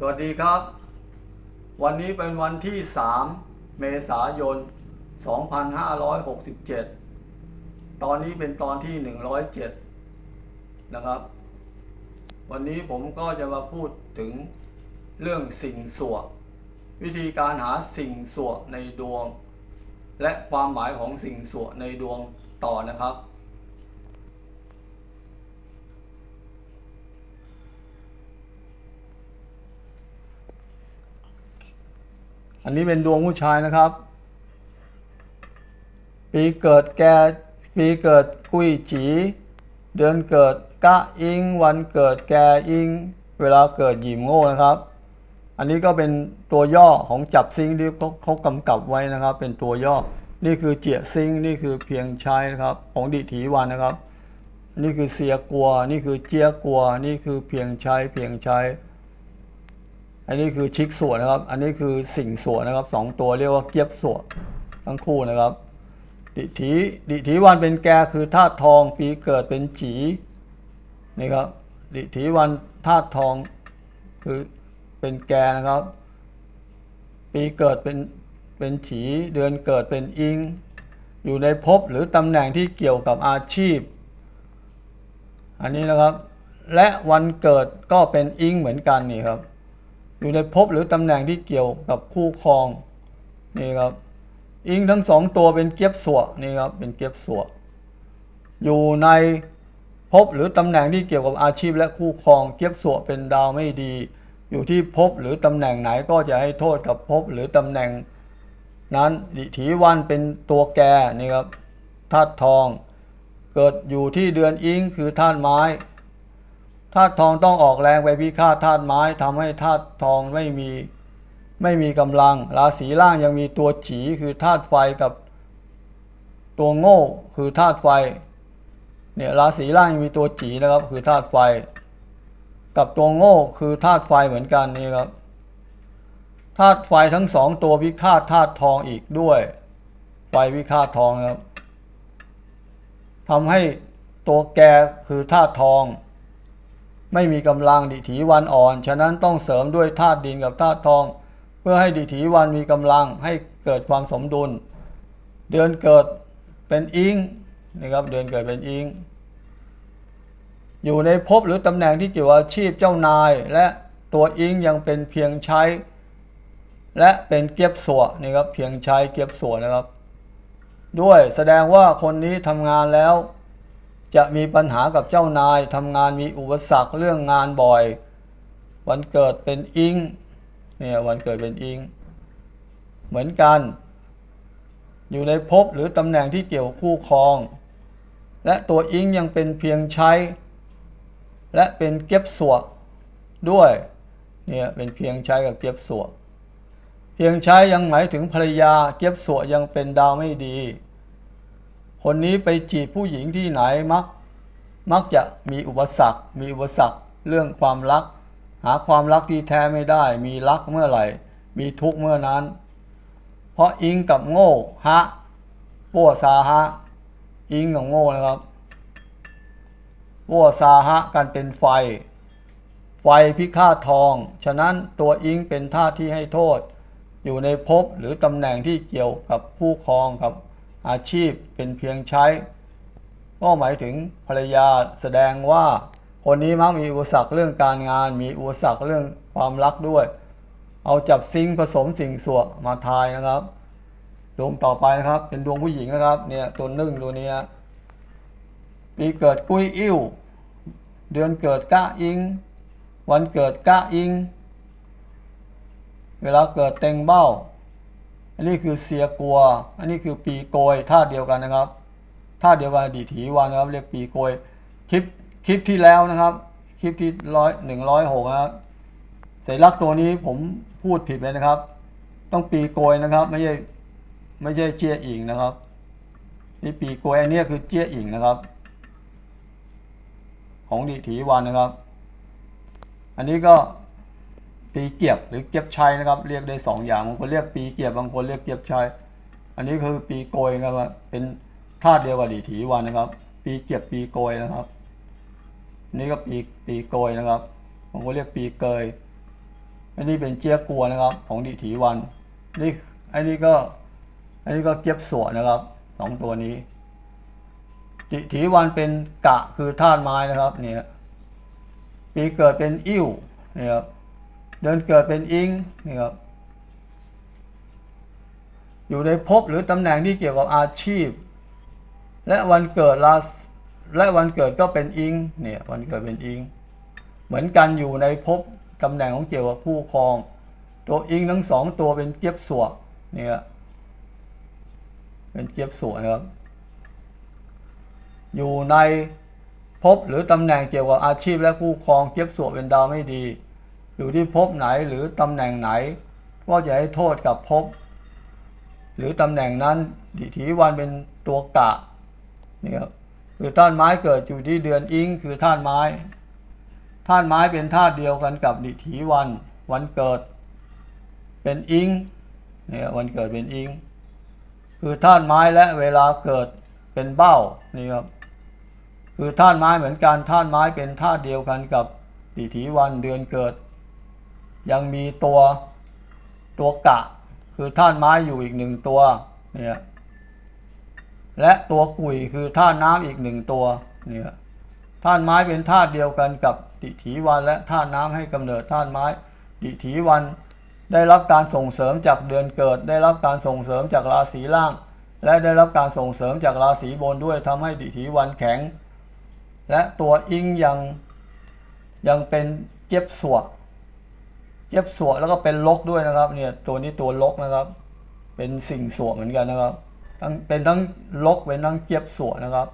สวัสดีครับ วันนี้เป็นวันที่ 3 เมษายน 2567 ตอนนี้เป็นตอนที่ 107 นะครับ วันนี้ผมก็จะมาพูดถึงเรื่องสิ่งสววิธีการหาสิ่งสวในดวง และความหมายของสิ่งสวในดวงต่อนะครับ อันนี้เป็นดวงผู้ชายนะครับ ปีเกิดแกปีเกิดกุยจี เดือนเกิดกะอิง วันเกิดแกอิง เวลาเกิดหยิมโง่นะครับ อันนี้ก็เป็นตัวย่อของจับซิงที่เขาเขากำกับไว้นะครับ เป็นตัวย่อ นี่คือเจียซิง นี่คือเพียงใช้นะครับ ของดิถีวันนะครับ นี่คือเสียกัว นี่คือเจียกัว นี่คือเพียงใช้เพียงใช้ อันนี้คือชิกส่วนนะครับ อันนี้คือสิ่งส่วนนะครับสองตัวเรียกว่าเกียบส่วนทั้งคู่นะครับ ดิถีดิถีวันเป็นแกคือธาตุทองปีเกิดเป็นจีนี่ครับดิถีวันธาตุทองคือเป็นแกนะครับ ปีเกิดเป็นเป็นฉีเดือนเกิดเป็นอิง อยู่ในภพหรือตำแหน่งที่เกี่ยวกับอาชีพ อันนี้นะครับ และวันเกิดก็เป็นอิงเหมือนกันนี่ครับ อยู่ในภพหรือตำแหน่งที่เกี่ยวกับคู่ครองนี่ครับ อิงทั้งสองตัวเป็นเกียบสวนี่ครับเป็นเกียบสวอยู่ในภพหรือตำแหน่งที่เกี่ยวกับอาชีพและคู่ครอง เกียบสวเป็นดาวไม่ดี อยู่ที่ภพหรือตำแหน่งไหนก็จะให้โทษกับภพหรือตำแหน่ง นั้นดิถีวันเป็นตัวแกนี่ครับธาตุทอง เกิดอยู่ที่เดือนอิงคือธาตุไม้ ธาตุทองต้องออกแรงไปพิฆาตธาตุไม้ทำให้ธาตุทองไม่มีไม่มีกำลัง ราศีล่างยังมีตัวจีคือธาตุไฟกับตัวโง่คือธาตุไฟเนี่ยราศีล่างยังมีตัวจีนะครับ คือธาตุไฟ กับตัวโง่คือธาตุไฟเหมือนกันนี่ครับธาตุไฟทั้งสองตัวพิฆาตธาตุทองอีกด้วย ไฟพิฆาตทองครับทำให้ตัวแกคือธาตุทอง ไม่มีกำลังดิถีวันอ่อน ฉะนั้นต้องเสริมด้วยธาตุดินกับธาตุทอง เพื่อให้ดิถีวันมีกำลังให้เกิดความสมดุล เดือนเกิดเป็นอิงนะครับเดือนเกิดเป็นอิง อยู่ในภพหรือตำแหน่งที่เกี่ยวอาชีพเจ้านาย และตัวอิงยังเป็นเพียงใช้ และเป็นเก็บสัวนี่ครับเพียงใช้เก็บสัวนะครับ ด้วยแสดงว่าคนนี้ทำงานแล้ว จะมีปัญหากับเจ้านายทำงานมีอุปสรรคเรื่องงานบ่อย วันเกิดเป็นอิงเนี่ยวันเกิดเป็นอิง เหมือนกัน อยู่ในภพหรือตำแหน่งที่เกี่ยวคู่ครอง และตัวอิงยังเป็นเพียงใช้ และเป็นเก็บสวกด้วยเนี่ยเป็นเพียงใช้กับเก็บสวกเพียงใช้ยังหมายถึงภรรยาเก็บสวกยังเป็นดาวไม่ดี คนนี้ไปจีบผู้หญิงที่ไหนมัก มักจะมีอุปสรรค มีอุปสรรคเรื่องความรัก หาความรักที่แท้ไม่ได้ มีรักเมื่อไหร่ มีทุกข์เมื่อนั้น เพราะอิงกับโง่ฮะปัวซาฮะอิงกับโง่นะครับปัวซาฮะกันเป็นไฟ ไฟพิฆาตทอง ฉะนั้นตัวอิงเป็นท่าที่ให้โทษ อยู่ในภพหรือตำแหน่งที่เกี่ยวกับคู่ครองกับ อาชีพเป็นเพียงใช้ก็หมายถึงภรรยาแสดงว่า คนนี้มักมีอุปสรรคเรื่องการงาน มีอุปสรรคเรื่องความรักด้วย เอาจับซิงผสมสิ่งส่วมาทายนะครับ ดวงต่อไปนะครับ เป็นดวงผู้หญิงนะครับเนี่ยตัวนึ่งตัวเนี้ยปีเกิดกุ้ยอิ่วเดือนเกิดกะอิง วันเกิดกะอิง เวลาเกิดเต็งเบ้า อันนี้คือเสียกัว อันนี้คือปีโกยท่าเดียวกันนะครับท่าเดียวกันอดีตถีวันนะครับ เรียกปีโกยคลิปคลิปที่แล้วนะครับ คลิปที่ร้อยหนึ่งร้อยหกนะครับแต่ลักษณ์ตัวนี้ผมพูดผิดไปนะครับ ต้องปีโกยนะครับ ไม่ใช่ไม่ใช่เจี๊ยอิงนะครับนี่ปีโกยอันนี้คือเจี๊ยอิงนะครับ ของดีถีวันนะครับ อันนี้ก็ ปีเกียบหรือเกียบชัยนะครับ เรียกได้สองอย่างบางคนเรียกปีเกียบบางคนเรียกเกียบชัยอันนี้คือปีโกยนะครับเป็นธาตุเดียวกับดีถีวันนะครับ ปีเกียบปีโกยนะครับ นี่ก็ปีปีโกยนะครับบางคนเรียกปีเกยอันนี้เป็นเจียกัวนะครับ ของดิถีวันนี่อันนี้ก็อันนี้ก็เก็บสวนะครับสองตัวนี้ดิถีวันเป็นกะคือธาตุไม้นะครับเนี่ยปีเกิดเป็นอิ่วนี่ยครับ เดือนเกิดเป็นอิงนี่ครับอยู่ในภพหรือตำแหน่งที่เกี่ยวกับอาชีพ และวันเกิดราและวันเกิดก็เป็นอิงเนี่ยวันเกิดเป็นอิง เหมือนกันอยู่ในภพตำแหน่งของเกี่ยวกับผู้ครอง ตัวอิงทั้งสองตัวเป็นเจี๊ยบสัวเนี่ยเป็นเจี๊ยบสัวนะครับ อยู่ในภพหรือตำแหน่งเกี่ยวกับอาชีพและผู้ครองเจี๊ยบสัวเป็นดาวไม่ดี อยู่ที่ภพไหนหรือตำแหน่งไหนก็จะให้โทษกับภพหรือตำแหน่งนั้นดิถีวันเป็นตัวกะนี่ครับคือท่านไม้เกิดอยู่ที่เดือนอิงคือท่านไม้ท่านไม้เป็นธาตุเดียวกันกับดิถีวันวันเกิด เป็นอิงเนี่ยวันเกิดเป็นอิง คือท่านไม้และเวลาเกิดเป็นเบ้านี่ครับคือท่านไม้เหมือนกันท่านไม้เป็นธาตุเดียวกันกับดิถีวันเดือนเกิด ยังมีตัวตัวกะ คือท่านไม้อยู่อีกหนึ่งตัวเนี่ยและตัวกุยคือท่านน้ำอีกหนึ่งตัวเนี่ยท่านไม้เป็นธาตุเดียวกันกับดิถีวันและท่านน้ำให้กำเนิดท่านไม้ดิถีวันได้รับการส่งเสริมจากเดือนเกิด ได้รับการส่งเสริมจากราศีล่าง และได้รับการส่งเสริมจากราศีบนด้วยทำให้ดิถีวันแข็ง และตัวอิงยังยังเป็นเจ็บสว เย็บสวแล้วก็เป็นลกด้วยนะครับ เนี่ยตัวนี้ตัวลกนะครับ เป็นสิ่งสวเหมือนกันนะครับทั้งเป็นทั้งลกเป็นทั้งเย็บสวนะครับ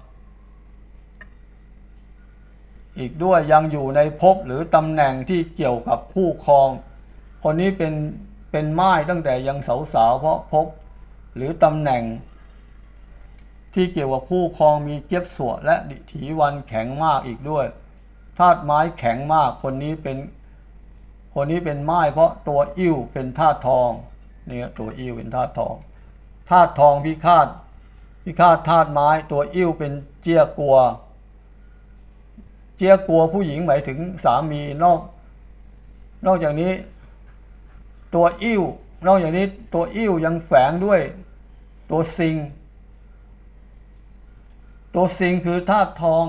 อีกด้วยยังอยู่ในภพหรือตำแหน่งที่เกี่ยวกับคู่ครอง คนนี้เป็นเป็นไม้ตั้งแต่ยังสาวๆเพราะภพหรือตำแหน่ง ที่เกี่ยวกับคู่ครองมีเก็บสวและดิถีวันแข็งมากอีกด้วยธาตุไม้แข็งมากคนนี้เป็น คนนี้เป็นไม้เพราะตัวอิ่วเป็นธาตุทองเนี่ยตัวอิ่วเป็นธาตุทองธาตุทองพิฆาตพิฆาตธาตุไม้ตัวอิ่วเป็นเจียกลัว เจียกลัวผู้หญิงหมายถึงสามีนอก นอกจากนี้ ตัวอิ่วนอกจากนี้ตัวอิ่วยังแฝงด้วย ตัวซิง ตัวซิงคือธาตุทอง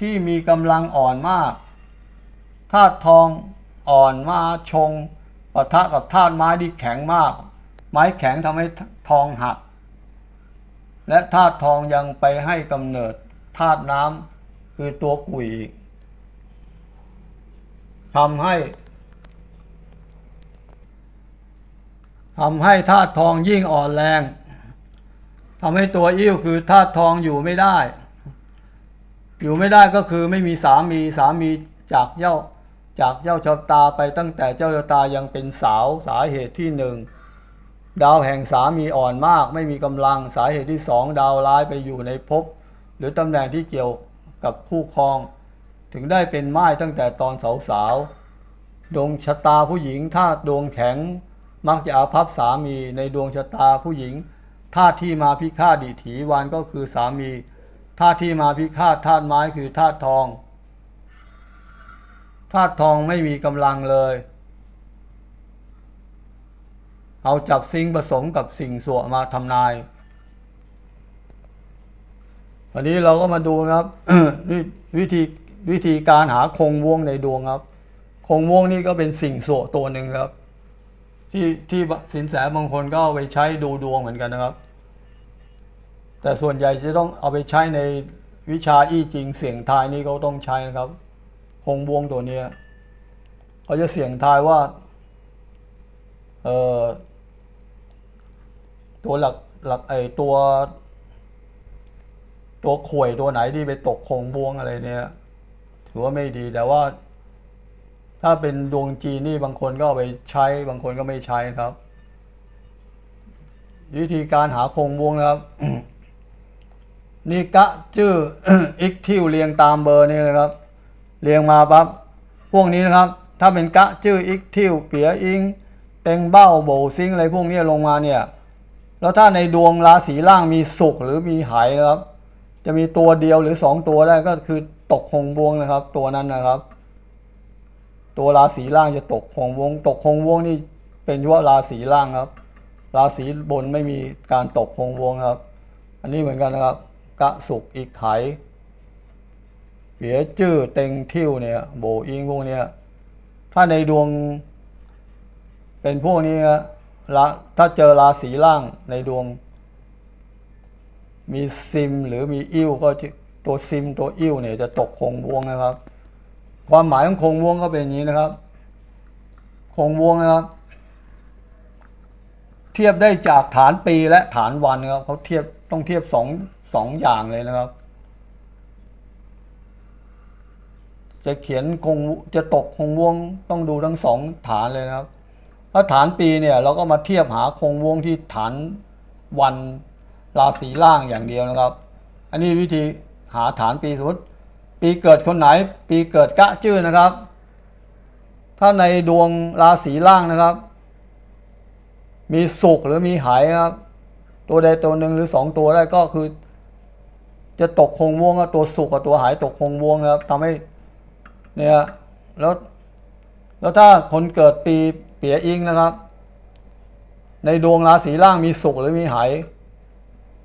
ที่มีกำลังอ่อนมาก ธาตุทองอ่อนมาชงปะทะกับธาตุไม้ที่แข็งมาก ไม้แข็งทำให้ทองหัก และธาตุทองยังไปให้กำเนิดธาตุน้ำคือตัวกุยทำให้ทำให้ธาตุทองยิ่งอ่อนแรงทำให้ตัวอิ่วคือธาตุทองอยู่ไม่ได้ อยู่ไม่ได้ก็คือไม่มีสามีสามีจากเจ้า จากเจ้าชะตาไปตั้งแต่เจ้าชะตายังเป็นสาวสาเหตุที่หนึ่งดาวแห่งสามีอ่อนมาก ไม่มีกำลังสาเหตุที่สองดาวร้ายไปอยู่ในภพหรือตำแหน่งที่เกี่ยวกับคู่ครอง ถึงได้เป็นไม้ตั้งแต่ตอนสาวสาวดวงชะตาผู้หญิงถ้าดวงแข็งมักจะอาภัพสามีในดวงชะตาผู้หญิงธาตุที่มาพิฆาตดิถีวันก็คือสามีธาตุที่มาพิฆาตธาตุไม้คือธาตุทอง ธาตุทองไม่มีกำลังเลย เอาจับสิ่งผสมกับสิ่งสวมาทำนายวันนี้เราก็มาดูนะครับวิวิธีวิธีการหาคงวงในดวงครับ คงวงนี่ก็เป็นสิ่งสวตัวหนึ่งครับ ที่ที่สินแสบางคนก็เอาไปใช้ดูดวงเหมือนกันนะครับ แต่ส่วนใหญ่จะต้องเอาไปใช้ในวิชาอี้จริงเสียงทายนี่เขาต้องใช้นะครับ คงวงตัวเนี้ยเขาจะเสียงทายว่า เอ่อ ตัวหลักหลักไอตัว ตัวข่วยตัวไหนที่ไปตกคงวงอะไรเนี่ย ถือว่าไม่ดีแต่ว่า ถ้าเป็นดวงจีนนี่บางคนก็เอาไปใช้บางคนก็ไม่ใช้ครับวิธีการหาคงวงนะครับ นี่กะ ชื่อ อิกทิวเรียงตามเบอร์นี่นะครับ เรียงมาปั๊บพวกนี้นะครับ ถ้าเป็นกะชื่ออิกทิวเปียอิงเต็งเบ้าโบซิงอะไรพวกนี้ลงมาเนี่ยแล้วถ้าในดวงราศีล่างมีสุขหรือมีหายนะครับ จะมีตัวเดียวหรือสองตัวได้ก็คือตกคงวงนะครับ ตัวนั้นนะครับ ตัวราศีล่างจะตกคงวง ตกคงวงนี่เป็นเฉพาะราศีล่างครับ ราศีบนไม่มีการตกคงวงครับ อันนี้เหมือนกันนะครับ กะสุกอีกไข เปียจื้อเต็งทิ่วเนี่ยโบอิงพวกเนี้ยถ้าในดวง เป็นพวกนี้ละถ้าเจอราศีล่างในดวง มีซิมหรือมีอิ่วก็จะตัวซิมตัวอิ่วเนี่ยจะตกคงวงนะครับ ความหมายของคงวงก็เป็นอย่างนี้นะครับคงวงนะครับ เทียบได้จากฐานปีและฐานวันนะครับเขาเทียบต้องเทียบสองสองอย่างเลยนะครับ จะเขียนคงจะตกคงวงต้องดูทั้งสองฐานเลยนะครับ ถ้าฐานปีเนี่ยเราก็มาเทียบหาคงวงที่ฐานวันราศีล่างอย่างเดียวนะครับ อันนี้วิธีหาฐานปีสมมติปีเกิดคนไหน ปีเกิดกะจื้อนะครับ ถ้าในดวงราศีล่างนะครับ มีสุกหรือมีหายครับ ตัวใดตัวหนึ่งหรือสองตัวได้ก็คือ จะตกคงวงกับตัวสุกกับตัวหายตกคงวงนะครับทำให้ เนี่ยแล้วแล้วถ้าคนเกิดปีเปียอิงนะครับ ในดวงราศีล่างมีสุกหรือมีหาย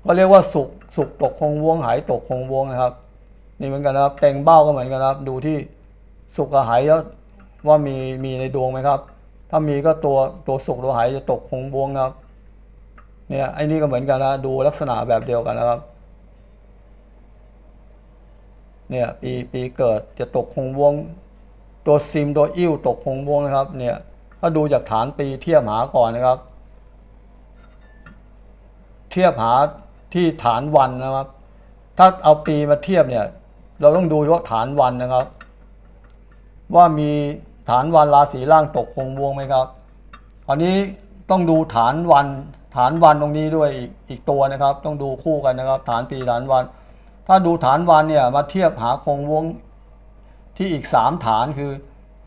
ก็เรียกว่าสุกสุกตกคงวงหายตกคงวงนะครับ นี่เหมือนกันนะครับแต่งเบ้าก็เหมือนกันนะครับ ดูที่สุกกับหายแล้วว่ามีมีในดวงไหมครับ ถ้ามีก็ตัวตัวสุกตัวหายจะตกคงวงนะครับเนี่ยไอ้นี่ก็เหมือนกันนะดูลักษณะแบบเดียวกันนะครับ เนี่ยปีปีเกิดจะตกคงวง ตัวซิมตัวอิ่วตกคงวงนะครับเนี่ยถ้าดูจากฐานปีเทียบหาก่อนนะครับ เทียบหาที่ฐานวันนะครับ ถ้าเอาปีมาเทียบเนี่ย เราต้องดูเฉพาฐานวันนะครับ ว่ามีฐานวันราศีล่างตกคงวงไหมครับอันนี้ต้องดูฐานวันฐานวันตรงนี้ด้วยอีกอีกตัวนะครับ ต้องดูคู่กันนะครับ ฐานปีฐานวัน ถ้าดูฐานวันเนี่ยมาเทียบหาคงวงที่อีกสามฐานคือ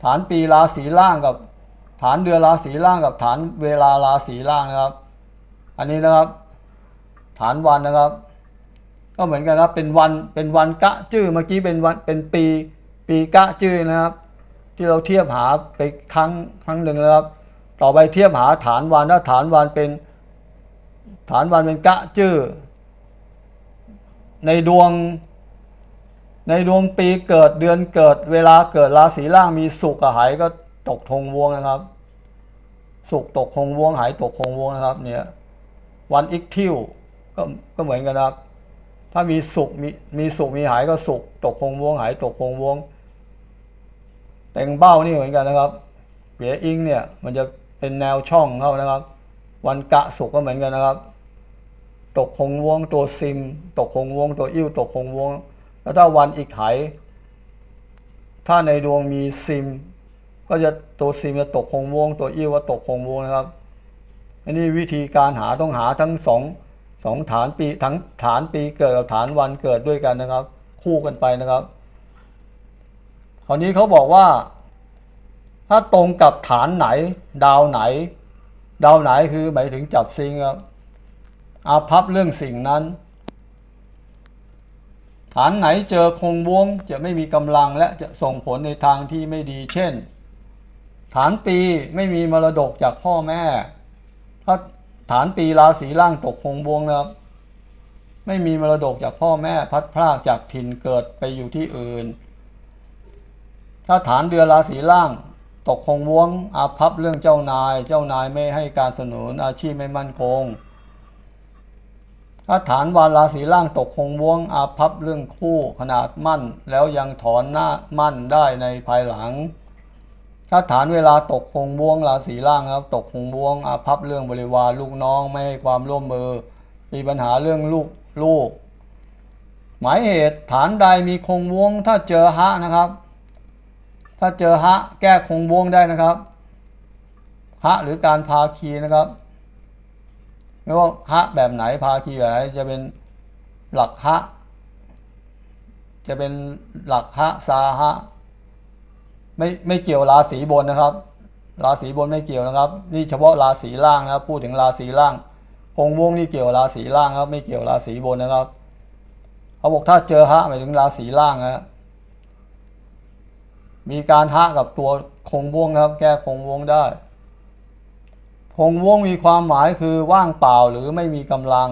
ฐานปีราศีล่างกับ ฐานเดือนราศีล่างกับฐานเวลาราศีล่างนะครับ อันนี้นะครับ ฐานวันนะครับ ก็เหมือนกันครับเป็นวันเป็นวันกะจื้อเมื่อกี้เป็นวันเป็นปีปีกะจื้อนะครับ ที่เราเทียบหาไปครั้งครั้งหนึ่งแล้วครับ ต่อไปเทียบหาฐานวันถ้าฐานวันเป็น ฐานวันเป็นกะจื้อ ในดวง ในดวงปีเกิดเดือนเกิด เวลาเกิดราศีล่างมีสุกกับหายก็ตกธงวงนะครับ สุกตกคงวงหายตกคงวงนะครับ เนี่ย วันอีกทิวก็ก็เหมือนกันนะครับ ถ้ามีสุกมีมีสุกมีหายก็สุกตกคงวงหายตกคงวง แต่งเบ้านี่เหมือนกันนะครับเปียอิงเนี่ยมันจะเป็นแนวช่องเขานะครับ วันกะสุกก็เหมือนกันนะครับ ตกคงวงตัวซิม ตกคงวงตัวอิ่วตกคงวง แล้วถ้าวันอีกไหถ้าในดวงมีซิม ก็จะตัวซิมจะตกคงวง ตัวอิ่วก็ตกคงวงนะครับอันนี้วิธีการหาต้องหาทั้งสองสองฐานปีทั้งฐานปีเกิดกับฐานวันเกิดด้วยกันนะครับ คู่กันไปนะครับคราวนี้เขาบอกว่า ถ้าตรงกับฐานไหน ดาวไหน ดาวไหนคือหมายถึงจับซิงครับ อาพับเรื่องสิ่งนั้น ฐานไหนเจอคงวงจะไม่มีกำลังและจะส่งผลในทางที่ไม่ดีเช่น ฐานปีไม่มีมรดกจากพ่อแม่ ถ้าฐานปีราศีล่างตกคงวงนะครับ ไม่มีมรดกจากพ่อแม่พัดพรากจากถิ่นเกิดไปอยู่ที่อื่น ถ้าฐานเดือนราศีล่างตกคงวงอาภัพเรื่องเจ้านาย เจ้านายไม่ให้การสนุนอาชีพไม่มั่นคง ถ้าฐานวาราศีล่างตกคงวงอาภัพเรื่องคู่ขนาดมั่น แล้วยังถอนหน้ามั่นได้ในภายหลัง ถ้าฐานเวลาตกคงวงราศีล่างครับ ตกคงวงอาภัพเรื่องบริวารลูกน้องไม่ให้ความร่วมมือ มีปัญหาเรื่องลูกลูก หมายเหตุฐานใดมีคงวงถ้าเจอฮะนะครับ ถ้าเจอฮะแก้คงวงได้นะครับฮะหรือการพาคีนะครับ ไม่ว่าฮะแบบไหนพาคีแบบไหนจะเป็นหลักฮะจะเป็นหลักฮะซาฮะไม่ไม่เกี่ยวราศีบนนะครับ ราศีบนไม่เกี่ยวนะครับ นี่เฉพาะราศีล่างนะครับ พูดถึงราศีล่าง คงวงนี่เกี่ยวราศีล่างครับ ไม่เกี่ยวราศีบนนะครับเขาบอกถ้าเจอฮะหมายถึงราศีล่างนะมีการฮะกับตัวคงวงครับ แก้คงวงได้ คงวงมีความหมายคือว่างเปล่าหรือไม่มีกำลัง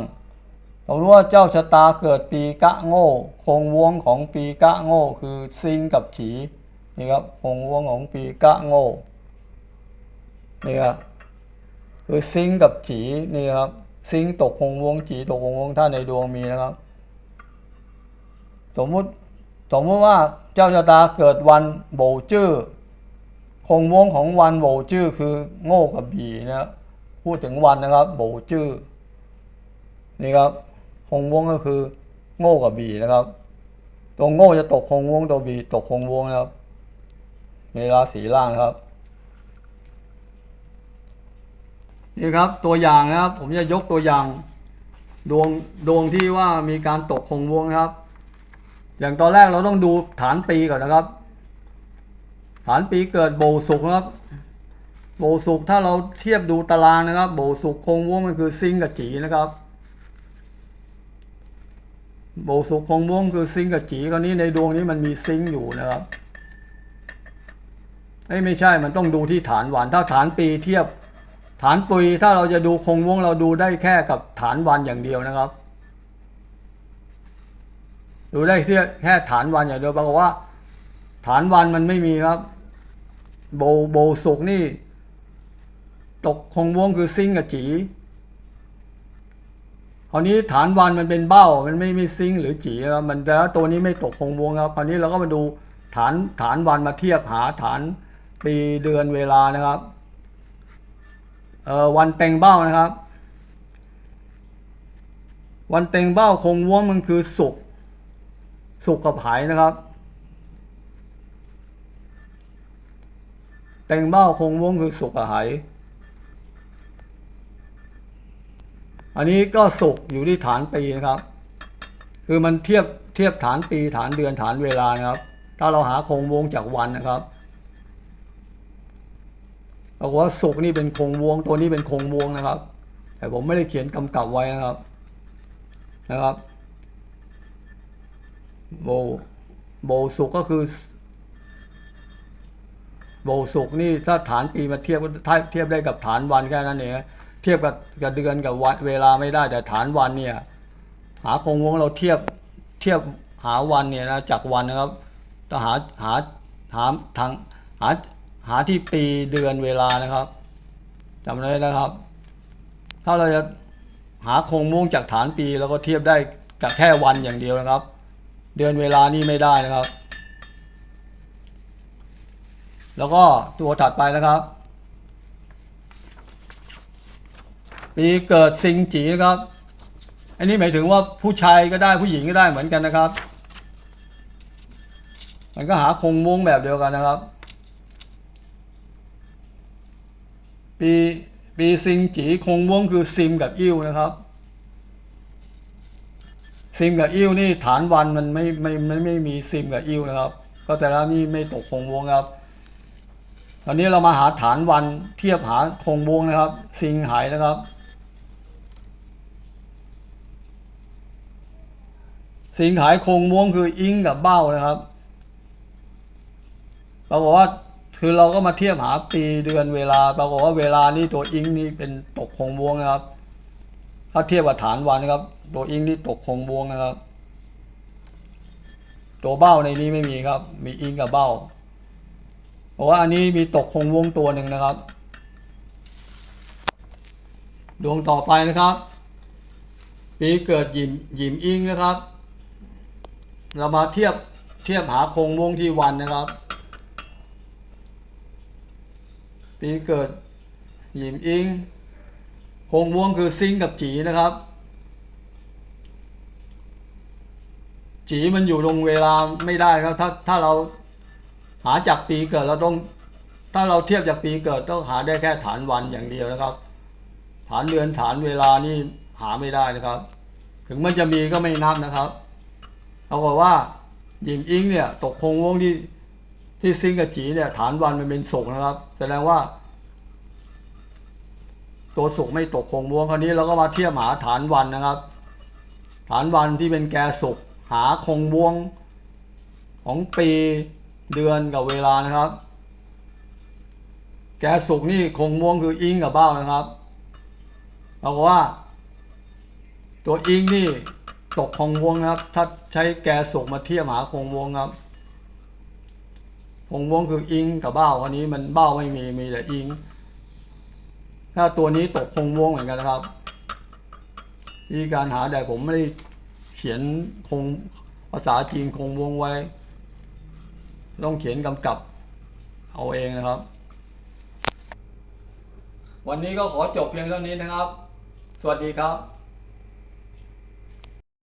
สมมติว่าเจ้าชะตาเกิดปีกะโง่คงวงของปีกะโง่คือซิงกับฉีนี่ครับคงวงของปีกะโง่นี่ครับคือซิงกับฉีนี่ครับซิงตกคงวงจีตกคงวงถ้าในดวงมีนะครับ สมมุติสมมติว่าเจ้าชะตาเกิดวันโบจื้อ คงวงของวันโบจื้อคือโง่กับบีนะพูดถึงวันนะครับโบจื้อนี่ครับคงวงก็คือโง่กับบีนะครับ ตัวโง่จะตกคงวงตัวบีตกคงวงนะครับในราศีล่างครับนี่ครับตัวอย่างนะครับ ผมจะยกตัวอย่าง ดวงดวงที่ว่ามีการตกคงวงนะครับ อย่างตอนแรกเราต้องดูฐานปีก่อนนะครับ ฐานปีเกิดโบสุกนะครับ โบสุกถ้าเราเทียบดูตารางนะครับ โบสุกคงวงมันคือซิงกับจีนะครับ โบสุกคงวงคือซิงกับจีคราวนี้ในดวงนี้มันมีซิงอยู่นะครับเอ้ไม่ใช่มันต้องดูที่ฐานวันถ้าฐานปีเทียบฐานปีถ้าเราจะดูคงวงเราดูได้แค่กับฐานวันอย่างเดียวนะครับ ดูได้แค่แค่ฐานวันอย่างเดียวปรากฏว่า ฐานวันมันไม่มีครับ โบโบสุกนี่ ตกคงวงคือซิงกับจีคราวนี้ฐานวันมันเป็นเบ้า มันไม่มีซิงหรือจีครับมันแต่ว่าตัวนี้ไม่ตกคงวงครับคราวนี้เราก็มาดูฐานฐานวันมาเทียบหาฐานปีเดือนเวลานะครับเอ่อวันเต็งเบ้านะครับ วันเต็งเบ้าคงวงมันคือสุกสุกกับไหนะครับ เต็งบ้าคงวงคือสุกร์กับไหอันนี้ก็สุกร์อยู่ที่ฐานปีนะครับ คือมันเทียบเทียบฐานปีฐานเดือนฐานเวลานะครับ ถ้าเราหาคงวงจากวันนะครับบอกว่าสุกร์นี่เป็นคงวงตัวนี้เป็นคงวงนะครับ แต่ผมไม่ได้เขียนกำกับไว้นะครับนะครับโบโบสุกก็คือ โบสุกนี่ถ้าฐานปีมาเทียบเทียบได้กับฐานวันแค่นั้นเองเทียบกับกับเดือนกับวันเวลาไม่ได้แต่ฐานวันเนี่ยหาคงวงเราเทียบเทียบหาวันเนี่ยนะจากวันนะครับต้อหาหาหาทางหาหาที่ปีเดือนเวลานะครับจำได้นะครับ ถ้าเราจะหาคงวงจากฐานปีเราก็เทียบได้จากแค่วันอย่างเดียวนะครับ เดือนเวลานี่ไม่ได้นะครับ แล้วก็ตัวถัดไปนะครับ ปีเกิดสิงจีนะครับ อันนี้หมายถึงว่าผู้ชายก็ได้ผู้หญิงก็ได้เหมือนกันนะครับ มันก็หาคงวงแบบเดียวกันนะครับ ปีปีสิงจีคงวงคือซิมกับอิ่วนะครับซิมกับอิ่วนี่ฐานวันมันไม่ไม่ไม่ไม่มีซิมกับอิ่วนะครับ ก็แต่ละนี่ไม่ตกคงวงครับ ตอนนี้เรามาหาฐานวันเทียบหาคงวงนะครับซิงหายนะครับ สิงหายคงวงคืออิงกับเบ้านะครับปรากฏว่าคือเราก็มาเทียบหาปีเดือนเวลาปรากฏว่าเวลานี่ตัวอิงนี่เป็นตกคงวงนะครับ ถ้าเทียบกับฐานวันนะครับ ตัวอิงนี่ตกคงวงนะครับ ตัวเบ้าในนี้ไม่มีครับ มีอิงกับเบ้า เพราะว่าอันนี้มีตกคงวงตัวหนึ่งนะครับ ดวงต่อไปนะครับ ปีเกิดหยิมหยิมอิงนะครับ เรามาเทียบเทียบหาคงวงที่วันนะครับ ปีเกิดหยิมอิงคงวงคือซิงกับจีนะครับ จีมันอยู่ตรงเวลาไม่ได้ครับ ถ้าถ้าเรา หาจากปีเกิดเราต้อง ถ้าเราเทียบจากปีเกิดต้องหาได้แค่ฐานวันอย่างเดียวนะครับ ฐานเดือนฐานเวลานี่หาไม่ได้นะครับ ถึงมันจะมีก็ไม่นับนะครับเอาบอกว่าหญิงอิงเนี่ยตกคงวงที่ที่ซิงกับจีเนี่ยฐานวันมันเป็นสุกนะครับแสดงว่า ตัวสุกไม่ตกคงวงคราวนี้เราก็มาเทียบหาฐานวันนะครับ ฐานวันที่เป็นแกสุกหาคงวงของปี เดือนกับเวลานะครับ แกสุกนี่คงม่วงคืออิงกับเบ้านะครับเราบอกว่า ตัวอิงนี่ตกคงม่วงนะครับ ถ้าใช้แกสุกมาเทียบหาคงม่วงครับคงม่วงคืออิงกับเบ้าอันนี้มันเบ้าไม่มีมีแต่อิง ถ้าตัวนี้ตกคงม่วงเหมือนกันนะครับวิธีการหาแต่ผมไม่ได้เขียนคงภาษาจีนคงวงไว้ ต้องเขียนกำกับเอาเองนะครับ วันนี้ก็ขอจบเพียงเท่านี้นะครับ สวัสดีครับ